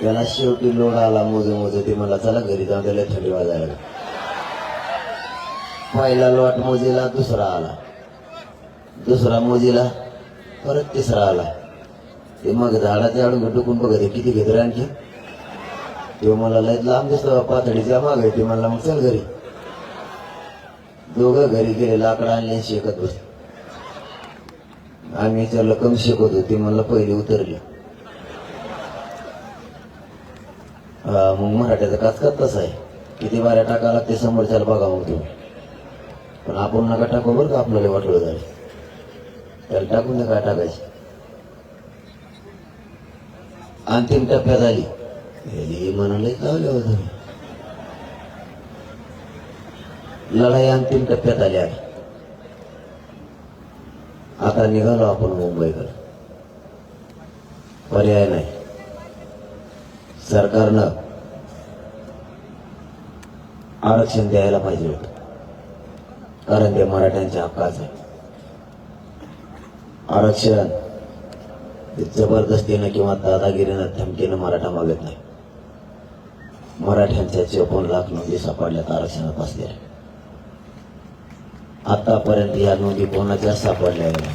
त्याला शेवटी लोड आला मोजे मोज ते म्हणला चला घरी जाऊन त्याला थंडी वाजायला पहिला लॉट मोजेला दुसरा आला. दुसरा मोजेला परत तिसरा आला. ते मग झाडाच्या अडून टुकून बघत किती घेत आणखी? तो मला लय लांब दिसतो पातळीच्या मागे. ते म्हणला मग चल घरी. दोघं घरी गेले लाकडं आणले शेकत बस आम्ही विचारलं कमी शेकत होते म्हणलं पहिले उतरली. मग मराठ्याचा काचकाच तसा आहे? किती बाऱ्या टाका लागते समोरच्याला बघा मग तुम्ही. पण आपण नका टाकू बरं का आपल्याला वाटलं जाईल त्याला टाकून द्या काय टाकायचं. अंतिम टप्प्यात आली. गेली म्हणाले लावले होते लढाई अंतिम टप्प्यात आली आहे. आता निघालो आपण मुंबईकडे. पर्याय नाही. सरकारनं आरक्षण द्यायला पाहिजे होतं. कारण ते मराठ्यांच्या हक्काचं आहे. आरक्षण जबरदस्तीनं किंवा दादागिरीनं धमकीनं मराठा मागत नाही. मराठ्यांच्या चोपन्न लाख नोंदी सापडल्यात आरक्षणात असलेल्या आतापर्यंत या नोंदी कोणाच्या सापडल्या नाही.